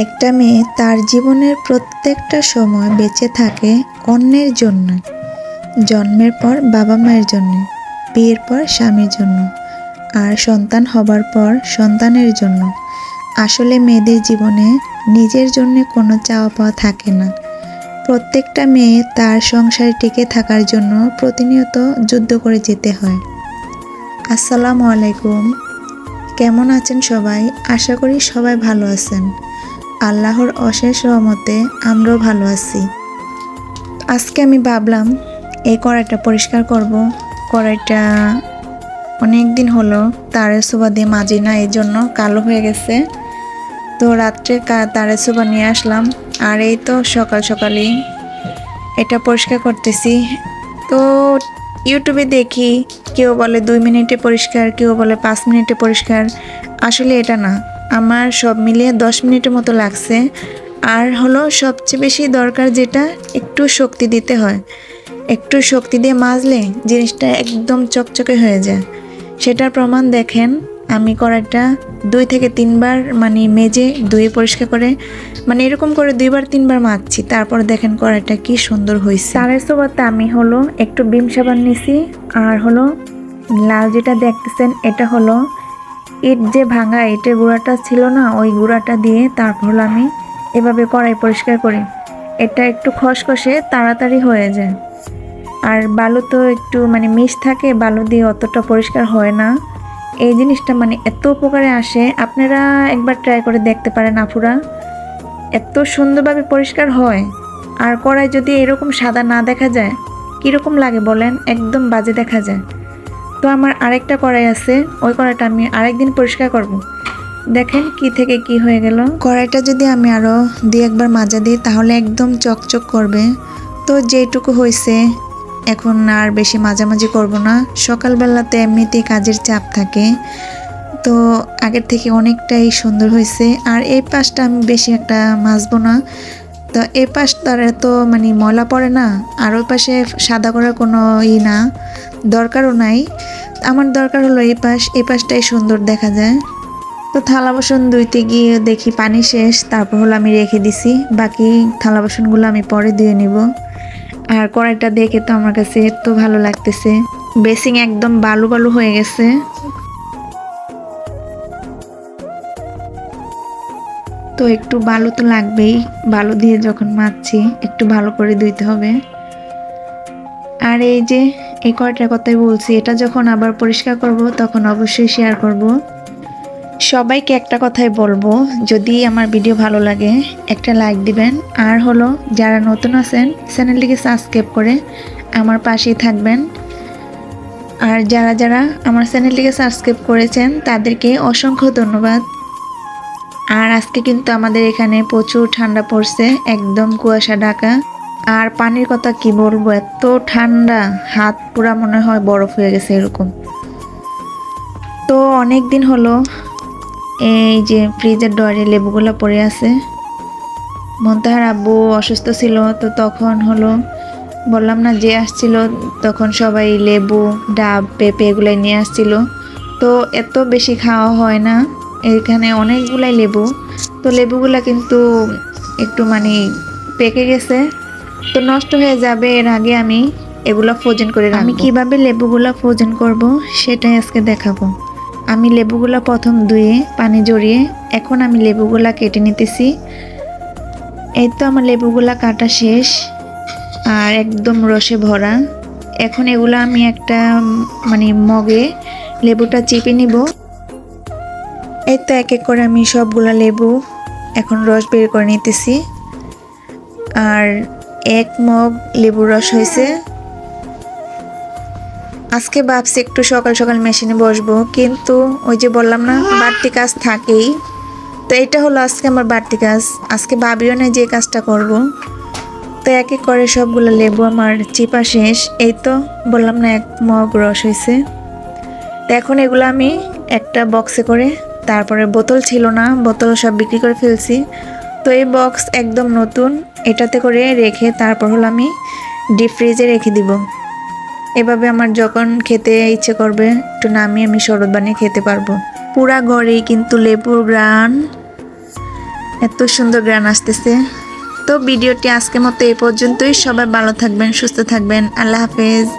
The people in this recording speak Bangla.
একটা মেয়ে তার জীবনের প্রত্যেকটা সময় বেঁচে থাকে অন্যের জন্য। জন্মের পর বাবা মায়ের জন্য, বিয়ের পর স্বামীর জন্য, আর সন্তান হবার পর সন্তানের জন্য। আসলে মেয়েদের জীবনে নিজের জন্য কোনো চাওয়া পাওয়া থাকে না। প্রত্যেকটা মেয়ে তার সংসারে টিকে থাকার জন্য প্রতিনিয়ত যুদ্ধ করে যেতে হয়। আসসালামু আলাইকুম। কেমন আছেন সবাই? আশা করি সবাই ভালো আছেন। আল্লাহর অশেষ রহমতে আমরাও ভালো আছি। আজকে আমি ভাবলাম, এই কড়াইটা পরিষ্কার করব। কড়াইটা অনেক দিন হলো তারের সোবা দিয়ে মাজি না, এই জন্য কালো হয়ে গেছে। তো রাত্রে তারের সোবা নিয়ে আসলাম। আর এই তো সকাল সকালই এটা পরিষ্কার করতেছি। তো ইউটিউবে দেখি, কেউ বলে দুই মিনিটে পরিষ্কার, কেউ বলে পাঁচ মিনিটে পরিষ্কার। আসলে এটা না। আমার সব মিলিয়ে দশ মিনিটের মতো লাগছে। আর হলো সবচেয়ে বেশি দরকার যেটা, একটু শক্তি দিতে হয়। একটু শক্তি দিয়ে মাজলে জিনিসটা একদম চকচকে হয়ে যায়। সেটার প্রমাণ দেখেন, আমি কড়াইটা দুই থেকে তিনবার মানে মেজে ধুয়ে পরিষ্কার করে মানে এরকম করে দুইবার তিনবার মাজছি। তারপর দেখেন কড়াইটা কি সুন্দর হয়েছে চালের সোবাতে আমি হলো একটু বিম সাবান নিছি, আর হলো লাল যেটা দেখতেছেন, এটা হলো ইট যে ভাঙা ইটের গুঁড়াটা ছিল না, ওই গুঁড়াটা দিয়ে তারপর আমি এভাবে কড়াই পরিষ্কার করি। এটা একটু খসখসে তাড়াতাড়ি হয়ে যায়। আর বালু তো একটু মানে মিশ থাকে, বালু দিয়ে অতটা পরিষ্কার হয় না। এই জিনিসটা মানে এত উপকারে আসে, আপনারা একবার ট্রাই করে দেখতে পারেন আপুরা এত সুন্দরভাবে পরিষ্কার হয়। আর কড়াই যদি এরকম সাদা না দেখা যায়, কীরকম লাগে বলেন? একদম বাজে দেখা যায়। তো আমার আরেকটা কড়াই আছে, ওই কড়াইটা আমি আরেকদিন পরিষ্কার করব। দেখেন কি থেকে কি হয়ে গেল। কড়াইটা যদি আমি আরও দুই একবার মাজা দিই, তাহলে একদম চকচক করবে। তো যেটুকু হয়েছে এখন আর বেশি মাঝামাঝি করব না। সকালবেলাতে এমনিতেই কাজের চাপ থাকে। তো আগের থেকে অনেকটাই সুন্দর হয়েছে আর এই পাশটা আমি বেশি একটা মাজবো না। তো এই পাশটার এত মানে ময়লা পড়ে না। আর ওই পাশে সাদা করার কোনো ই না। দরকারও নাই। আমার দরকার হলো এই পাশ, এই পাশটাই সুন্দর দেখা যায়। তো থালা বাসন ধুইতে গিয়ে দেখি পানি শেষ, তারপর হলো আমি রেখে দিছি। বাকি থালা বাসনগুলো আমি পরে ধুয়ে নিব। আর কড়াইটা দেখে তো আমার কাছে এত ভালো লাগতেছে। বেসিং একদম বালু বালু হয়ে গেছে। তো একটু বালু তো লাগবেই। বালু দিয়ে যখন মাখছি, একটু ভালো করে ধুইতে হবে। আর এই যে এই কয়টার কথাই বলছি, এটা যখন আবার পরিষ্কার করব, তখন অবশ্যই শেয়ার করব। সবাইকে একটা কথাই বলব, যদি আমার ভিডিও ভালো লাগে, একটা লাইক দিবেন। আর হলো, যারা নতুন আছেন চ্যানেলটিকে সাবস্ক্রাইব করে আমার পাশেই থাকবেন। আর যারা যারা আমার চ্যানেলটিকে সাবস্ক্রাইব করেছেন, তাদেরকে অসংখ্য ধন্যবাদ। আর আজকে কিন্তু আমাদের এখানে প্রচুর ঠান্ডা পড়ছে, একদম কুয়াশা ঢাকা। আর পানির কথা কি বলব? এত ঠান্ডা, হাত পুরা মনে হয় বরফ হয়ে গেছে এরকম। তো অনেক দিন হলো, এই যে ফ্রিজের ডয়ারে লেবুগুলো পড়ে আছে। মন্তাহার আব্বু অসুস্থ ছিল, তো তখন হলো বললাম না যে আসছিল, তখন সবাই লেবু, ডাব, পেঁপে এগুলাই নিয়ে আসছিল। তো এত বেশি খাওয়া হয় না, এখানে অনেকগুলাই লেবু। তো লেবুগুলা কিন্তু একটু মানে পেকে গেছে তো নষ্ট হয়ে যাবে এর আগে আমি এগুলো ফ্রোজেন করে আমি কীভাবে লেবুগুলা ফ্রোজেন করব সেটাই আজকে দেখাবো। আমি লেবুগুলা প্রথম ধুয়ে পানি জড়িয়ে এখন আমি লেবুগুলা কেটে নিতেছি। এই তো আমার লেবুগুলা কাটা শেষ আর একদম রসে ভরা। এখন এগুলো আমি একটা মানে মগে লেবুটা চিপে নিব। এই তো এক এক করে আমি সবগুলা লেবু এখন রস বের করে নিতেছি। আর এক মগ লেবুর রস হয়েছে। আজকে ভাবছি একটু সকাল সকাল মেশিনে বসবো, কিন্তু ওই যে বললাম না, বাড়তি কাজ থাকেই। তো এটা হলো আজকে আমার বাড়তি কাজ। আজকে ভাবিও না যে কাজটা করব। তো এক এক করে সবগুলো লেবু আমার চিপা শেষ। এই তো বললাম না, এক মগ রস হয়েছে। তো এখন এগুলো আমি একটা বক্সে করে, তারপরে বোতল ছিল না, বোতল সব বিক্রি করে ফেলছি। তো এই বক্স একদম নতুন। এটাতে করে রেখে তারপর হলো আমি ডিপ ফ্রিজে রেখে দিব। এভাবে আমার যখন খেতে ইচ্ছে করবে, একটু নামিয়ে আমি শরবত বানিয়ে খেতে পারব। পুরা ঘরেই কিন্তু লেবুর গ্রান এত সুন্দর গ্রান আসতেছে। তো ভিডিওটি আজকের মতো এই পর্যন্তই। সবাই ভালো থাকবেন, সুস্থ থাকবেন। আল্লাহ হাফেজ।